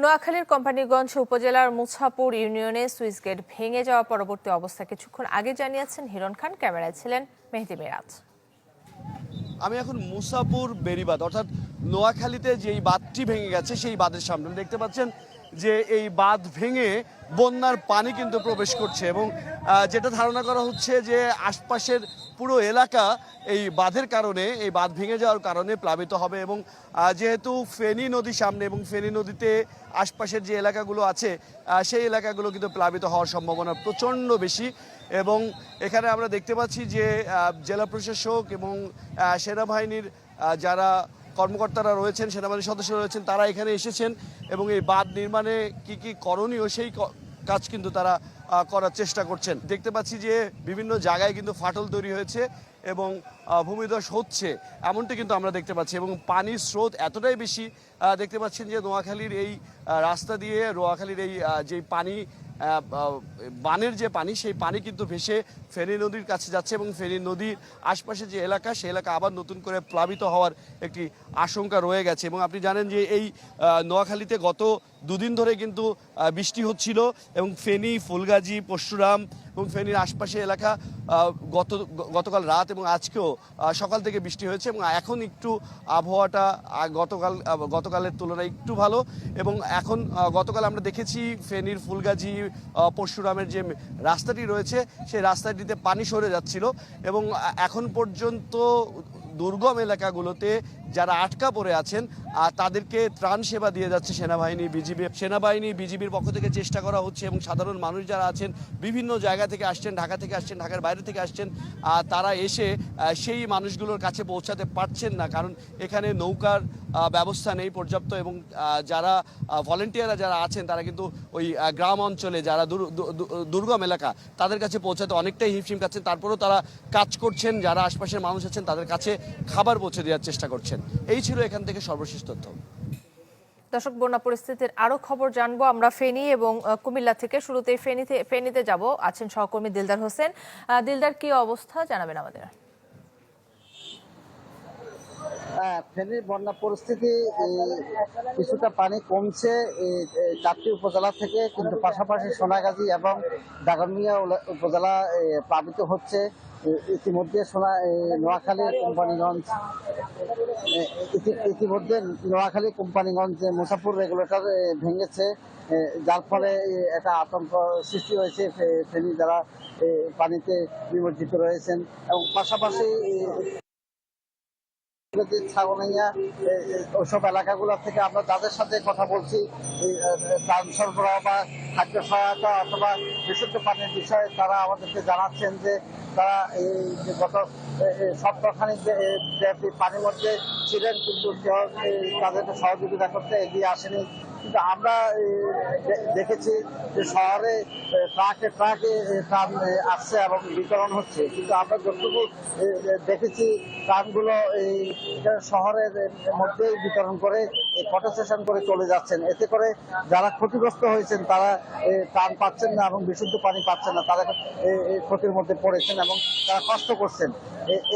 নোয়াখালীর কোম্পানিগঞ্জ উপজেলার মুছাপুর ইউনিয়নে সুইচ গেট ভেঙে যাওয়া পরবর্তী অবস্থা কিছুক্ষণ আগে জানিয়েছেন হিরণ খান, ক্যামেরায় ছিলেন মেহেদি মেরাজ। আমি এখন মুসাপুর বেরিবাদ অর্থাৎ নোয়াখালীতে যেই বাঁধটি ভেঙে গেছে, সেই বাঁধের সামনে। দেখতে পাচ্ছেন যে এই বাঁধ ভেঙে বন্যার পানি কিন্তু প্রবেশ করছে এবং যেটা ধারণা করা হচ্ছে যে আশপাশের পুরো এলাকা এই বাঁধের কারণে, এই বাঁধ ভেঙে যাওয়ার কারণে প্লাবিত হবে এবং যেহেতু ফেনী নদী সামনে এবং ফেনী নদীতে আশপাশের যে এলাকাগুলো আছে সেই এলাকাগুলো কিন্তু প্লাবিত হওয়ার সম্ভাবনা প্রচণ্ড বেশি এবং এখানে আমরা দেখতে পাচ্ছি যে জেলা প্রশাসক এবং সেনাবাহিনীর যারা কর্মকর্তারা রয়েছেন সেনাবাহিনীর সদস্য রয়েছেন তারা এখানে এসেছেন এবং এই বাঁধ নির্মাণে কি কি করণীয় সেই কাজ কিন্তু তারা করার চেষ্টা করছেন। দেখতে পাচ্ছি যে বিভিন্ন জায়গায় কিন্তু ফাটল তৈরি হয়েছে এবং আহ, ভূমিধস হচ্ছে এমনটি কিন্তু আমরা দেখতে পাচ্ছি এবং পানির স্রোত এতটাই বেশি দেখতে পাচ্ছেন যে নোয়াখালীর এই রাস্তা দিয়ে নোয়াখালীর এই যে পানি বানের যে পানি, সেই পানি কিন্তু ভেসে ফেনী নদীর কাছে যাচ্ছে এবং ফেনী নদীর আশপাশে যে এলাকা, সেই এলাকা আবার নতুন করে প্লাবিত হওয়ার একটি আশঙ্কা রয়ে গেছে। এবং আপনি জানেন যে এই নোয়াখালীতে গত দুদিন ধরে কিন্তু বৃষ্টি হচ্ছিল এবং ফেনী, ফুলগাজী, পরশুরাম এবং ফেনীর আশপাশে এলাকা গত, গতকাল রাত এবং আজকেও সকাল থেকে বৃষ্টি হয়েছে এবং এখন একটু আবহাওয়াটা গতকাল গতকালের তুলনায় একটু ভালো এবং এখন গতকাল আমরা দেখেছি ফেনীর, ফুলগাজী পরশুরামের যে রাস্তাটি রয়েছে, সেই রাস্তাটিতে পানি সরে যাচ্ছিল এবং এখন পর্যন্ত দুর্গম এলাকাগুলোতে যারা আটকা পড়ে আছেন আহ, তাদেরকে ত্রাণ সেবা দিয়ে যাচ্ছে সেনাবাহিনী বিজিবি। সেনাবাহিনী বিজিবির পক্ষ থেকে চেষ্টা করা হচ্ছে এবং সাধারণ মানুষ যারা আছেন বিভিন্ন জায়গা থেকে আসছেন ঢাকা থেকে আসছেন ঢাকার বাইরে থেকে আসছেন তারা এসে সেই মানুষগুলোর কাছে পৌঁছাতে পারছেন না কারণ এখানে নৌকার ব্যবস্থা নেই পর্যাপ্ত এবং যারা ভলেন্টিয়াররা যারা আছেন তারা কিন্তু ওই গ্রাম অঞ্চলে যারা দুর্গম এলাকা তাদের কাছে পৌঁছাতে অনেকটাই হিমশিম খাচ্ছেন। তারপরেও তারা কাজ করছেন যারা আশপাশের মানুষ আছেন তাদের কাছে খাবার পৌঁছে দেওয়ার চেষ্টা করছেন। এই ছিল এখান থেকে সর্বশেষ তথ্য। দর্শক, বন্যা পরিস্থিতির আরও খবর জানব আমরা ফেনী এবং কুমিল্লা থেকে। শুরুতেই ফেনীতে ফেনীতে যাব। আছেন সহকর্মী দিলদার হোসেন। দিলদার, কি অবস্থা? জানাবেন আমাদের হ্যাঁ, ফেনীর বন্যা পরিস্থিতি কিছুটা পানি কমছে চারটি উপজেলা থেকে, কিন্তু পাশাপাশি সোনাগাজী এবং দাগনমিয়া উপজেলা প্লাবিত হচ্ছে। ইতিমধ্যে সোনা নোয়াখালী, কোম্পানিগঞ্জ ইতি- ইতিমধ্যে নোয়াখালী, কোম্পানিগঞ্জ মুসাফুর রেগুলেটর ভেঙেছে যার ফলে একটা আতঙ্ক সৃষ্টি হয়েছে ফেনী যারা পানিতে নিমজ্জিত রয়েছেন। এবং পাশাপাশি ছাগনাইয়া ওইসব এলাকাগুলো থেকে আমরা তাদের সাথে কথা বলছি ত্রাণ সরবরাহ বা খাদ্য সহায়তা অথবা বিশুদ্ধ পানির বিষয়ে তারা আমাদেরকে জানাচ্ছেন যে তারা এই গত সপ্তাহখানিক ব্যাপী পানির মধ্যে ছিলেন কিন্তু তাদেরকে সহযোগিতা করতে এগিয়ে আসেনি। কিন্তু আমরা দেখেছি যে শহরে ট্রাকে ট্রাকে এ, আসছে এবং বিতরণ হচ্ছে। কিন্তু আমরা যতটুকু দেখেছি ত্রাণগুলো এই শহরের মধ্যেই বিতরণ করে ফটো সেশন করে চলে যাচ্ছেন। এতে করে যারা ক্ষতিগ্রস্ত হয়েছেন তারা ত্রাণ পাচ্ছেন না এবং বিশুদ্ধ পানি পাচ্ছেন না। তারা ক্ষতির মধ্যে পড়েছেন এবং তারা কষ্ট করছেন।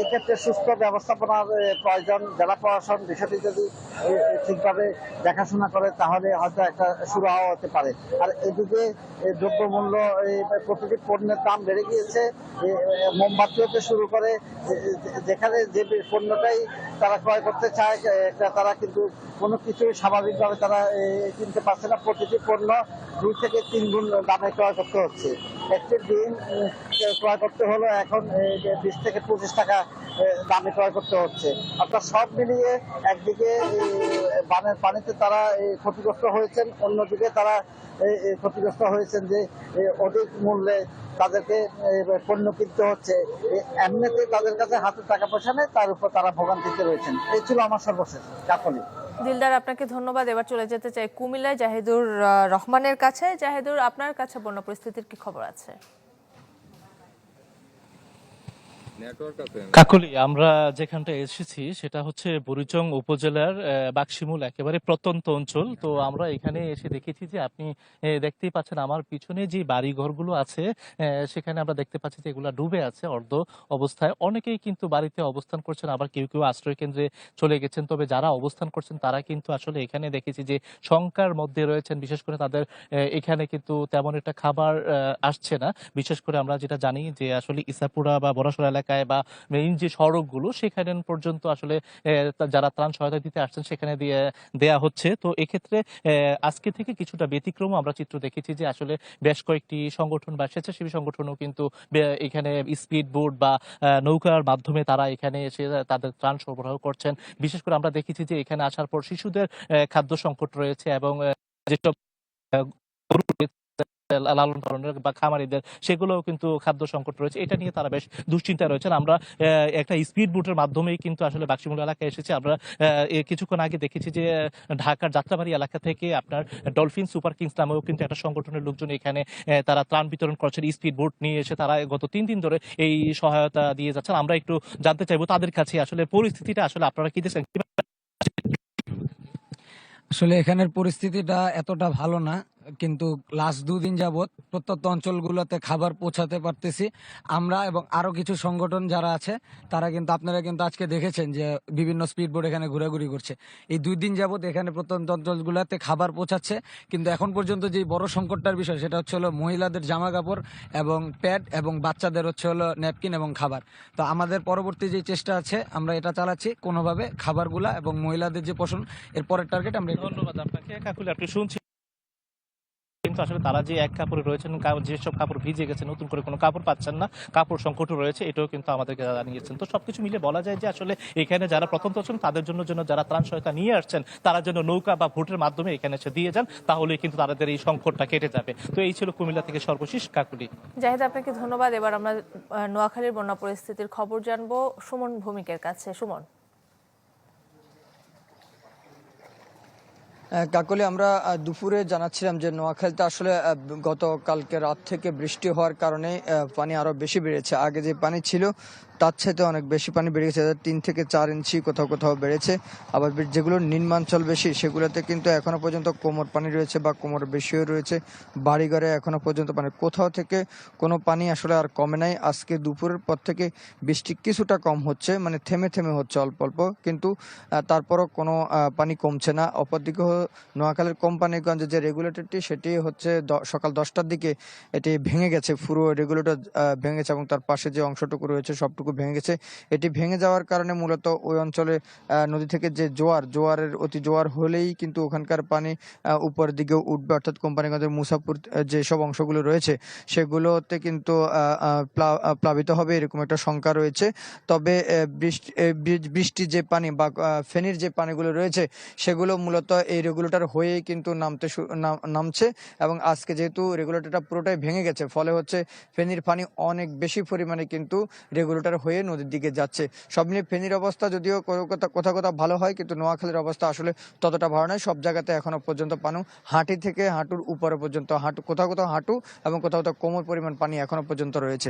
এক্ষেত্রে সুস্থ ব্যবস্থাপনার প্রয়োজন। জেলা প্রশাসন বিষয়টি যদি ঠিকভাবে দেখাশোনা করে, তাহলে হয়তো একটা সুরাহা হতে পারে। আর এদিকে দ্রব্যমূল্য প্রতিটি পণ্যের দাম বেড়ে গিয়েছে। মোমবাতি হতে শুরু করে যেখানে যে পণ্যটাই তারা ক্রয় করতে চায় তারা কিন্তু কোনো কিছুই স্বাভাবিকভাবে তারা কিনতে পারছে না। প্রতিটি পণ্য দুই থেকে তিন গুণ দামে ক্রয় করতে হচ্ছে। একটি ডিম ক্রয় করতে হলো, এখন বিশ থেকে পঁচিশ টাকা দামে ক্রয় করতে হচ্ছে। অর্থাৎ সব মিলিয়ে একদিকে বানের পানিতে তারা ক্ষতিগ্রস্ত হয়েছেন, অন্যদিকে তারা ক্ষতিগ্রস্ত হয়েছেন যে অধিক মূল্যে তাদেরকে পণ্য কিনতে হচ্ছে। এমনিতে তাদের কাছে হাতে টাকা পয়সা নেই, তার উপর তারা ভোগান্তিতে রয়েছেন। এই ছিল আমার সর্বশেষ কাকলি দিলদার, আপনাকে ধন্যবাদ। এবার চলে যেতে চাই কুমিল্লায় জাহিদুর রহমানের কাছে। জাহিদুর, আপনার কাছে বন্য পরিস্থিতির কি খবর আছে? কাকলি, আমরা যেখানটা এসেছি, সেটা হচ্ছে বুড়িচং উপজেলার বাক্সিমূল, একেবারে প্রত্যন্ত অঞ্চল। তো আমরা এখানে এসে দেখেছি যে আপনি দেখতেই পাচ্ছেন আমার পিছনে যে বাড়ি ঘরগুলো আছে সেখানে আমরা দেখতে পাচ্ছি যে এগুলা ডুবে আছে অর্ধ অবস্থায়। অনেকেই কিন্তু বাড়িতে অবস্থান করছেন, আবার কেউ কেউ আশ্রয় কেন্দ্রে চলে গেছেন। তবে যারা অবস্থান করছেন, তারা কিন্তু আসলে এখানে দেখেছি যে শঙ্কার মধ্যে রয়েছেন। বিশেষ করে তাদের এখানে কিন্তু তেমন একটা খাবার আসছে না। বিশেষ করে আমরা যেটা জানি যে আসলে ইসাপুরা বা বড়াসড়া এলাকায় বা মেইন যে সড়কগুলো, সেখানে পর্যন্ত আসলে যারা ত্রাণ সহায়তা দিতে আসছেন, সেখানে দিয়ে, দেয়া হচ্ছে। তো এক্ষেত্রে আজকে থেকে কিছুটা ব্যতিক্রম আমরা চিত্র দেখেছি যে আসলে বেশ কয়েকটি সংগঠন বা স্বেচ্ছাসেবী সংগঠনও কিন্তু এখানে স্পিড বোট বা নৌকার মাধ্যমে তারা এখানে এসে তাদের ত্রাণ সরবরাহ করছেন। বিশেষ করে আমরা দেখেছি যে এখানে আসার পর শিশুদের খাদ্য সংকট রয়েছে এবং যেসব লালন পালনের বা খামারিদের, সেগুলোও কিন্তু খাদ্য সংকট রয়েছে। এটা নিয়ে তারা বেশ দুশ্চিন্তায় রয়েছেন। আমরা একটা স্পিড বোটের মাধ্যমেই কিন্তু আসলে বাক্সিমূল এলাকায় এসেছি। আমরা কিছুক্ষণ আগে দেখেছি যে, ঢাকার যাত্রাবাড়ি এলাকা থেকে আপনার ডলফিন সুপার কিংস নামেও কিন্তু একটা সংগঠনের লোকজন এখানে তারা ত্রাণ বিতরণ করছেন স্পিড বোট নিয়ে এসে। তারা গত তিন দিন ধরে এই সহায়তা দিয়ে যাচ্ছেন। আমরা একটু জানতে চাইব তাদের কাছে আসলে পরিস্থিতিটা। আসলে আপনারা কি দেখছেন? আসলে এখানের পরিস্থিতিটা এতটা ভালো না। কিন্তু লাস্ট দুদিন যাবত প্রত্যন্ত অঞ্চলগুলোতে খাবার পৌঁছাতে পারতেছি। আমরা এবং আরও কিছু সংগঠন যারা আছে, তারা কিন্তু, আপনারা কিন্তু আজকে দেখেছেন যে বিভিন্ন স্পিড বোট এখানে ঘোরাঘুরি করছে। এই দুই দিন যাবত এখানে প্রত্যন্ত অঞ্চলগুলোতে খাবার পৌঁছাচ্ছে। কিন্তু এখন পর্যন্ত যে বড় সংকটটার বিষয়, সেটা হচ্ছে হলো মহিলাদের জামা কাপড় এবং প্যাড এবং বাচ্চাদের হচ্ছে হলো ন্যাপকিন এবং খাবার। তো আমাদের পরবর্তী যে চেষ্টা আছে, আমরা এটা চালাচ্ছি কোনোভাবে খাবারগুলা এবং মহিলাদের যে পোষণ, এর পরের টার্গেট আমরা ধন্যবাদ আপনাকে, কাকুলি, আপনি শুনছি কিন্তু আসলে তারা যে এক কাপড়ে রয়েছেন যেসব কাপড় ভিজে গেছে, নতুন করে কোনো কাপড় পাচ্ছেন না, কাপড় সংকটও রয়েছে, এটাও কিন্তু আমাদেরকে জানিয়েছেন। তো সবকিছু মিলে বলা যায় যে আসলে এখানে যারা প্রথম আছেন, তাদের জন্য জন্য যারা ত্রাণ সহায়তা নিয়ে আসছেন, তারা যেন নৌকা বা ভোটের মাধ্যমে এখানে এসে দিয়ে যান, তাহলে কিন্তু তাদের এই সংকটটা কেটে যাবে। তো এই ছিল কুমিল্লা থেকে সর্বশেষ কাকুলি। জাহিদ, আপনাকে ধন্যবাদ। এবার আমরা নোয়াখালীর বন্যা পরিস্থিতির খবর জানব। সুমন ভৌমিকের কাছে। সুমন। কাকলি, আমরা দুপুরে জানাচ্ছিলাম যে নোয়াখালীতে আসলে গতকালকে রাত থেকে বৃষ্টি হওয়ার কারণে পানি আরও বেশি বেড়েছে। আগে যে পানি ছিল, তার চাইতে অনেক বেশি পানি বেড়ে গেছে। তিন থেকে চার ইঞ্চি কোথাও কোথাও বেড়েছে। আবার যেগুলো নিম্নাঞ্চল বেশি, সেগুলোতে কিন্তু এখনও পর্যন্ত কোমর পানি রয়েছে বা কোমর বেশিও রয়েছে। বাড়িঘরে এখনও পর্যন্ত পানি কোথাও থেকে কোনো পানি আসলে আর কমে নাই। আজকে দুপুরের পর থেকে বৃষ্টি কিছুটা কম হচ্ছে মানে থেমে থেমে হচ্ছে অল্প অল্প। কিন্তু তারপরও কোনো পানি কমছে না। অপরদিকে নোয়াখালীর কোম্পানিগঞ্জে যে রেগুলেটরটি সেটি হচ্ছে সকাল দশটার দিকে এটি ভেঙে গেছে। পুরো রেগুলেটর ভেঙে গেছে এবং তার পাশে যে অংশটুকু রয়েছে, সবটুকু ভেঙে গেছে। এটি ভেঙে যাওয়ার কারণে মূলত ওই অঞ্চলে নদী থেকে যে জোয়ার, জোয়ারের অতি জোয়ার হলেই কিন্তু ওখানকার পানি উপর দিকে উঠবে। অর্থাৎ কোম্পানিগঞ্জের মুসাপুর যেসব অংশগুলো রয়েছে, সেগুলোতে কিন্তু প্লাবিত হবে এরকম একটা শঙ্কা রয়েছে। তবে বৃষ্টি বৃষ্টির যে পানি বা ফেনীর যে পানিগুলো রয়েছে, সেগুলো মূলত এই রেগুলেটর হয়েই কিন্তু নামতে নামছে এবং আজকে যেহেতু রেগুলেটরটা পুরোটাই ভেঙে গেছে, ফলে হচ্ছে ফেনির পানি অনেক বেশি পরিমাণে কিন্তু রেগুলেটর হয়ে নদীর দিকে যাচ্ছে। সব মিলিয়ে ফেনির অবস্থা যদিও কোথাও কোথাও ভালো হয়, কিন্তু নোয়াখালীর অবস্থা আসলে ততটা ভালো নয়। সব জায়গাতে এখনও পর্যন্ত পানু, হাঁটি থেকে হাঁটুর উপরে পর্যন্ত হাঁটু, কোথাও কোথাও হাঁটু এবং কোথাও কোথাও কোমর পরিমাণ পানি এখনও পর্যন্ত রয়েছে।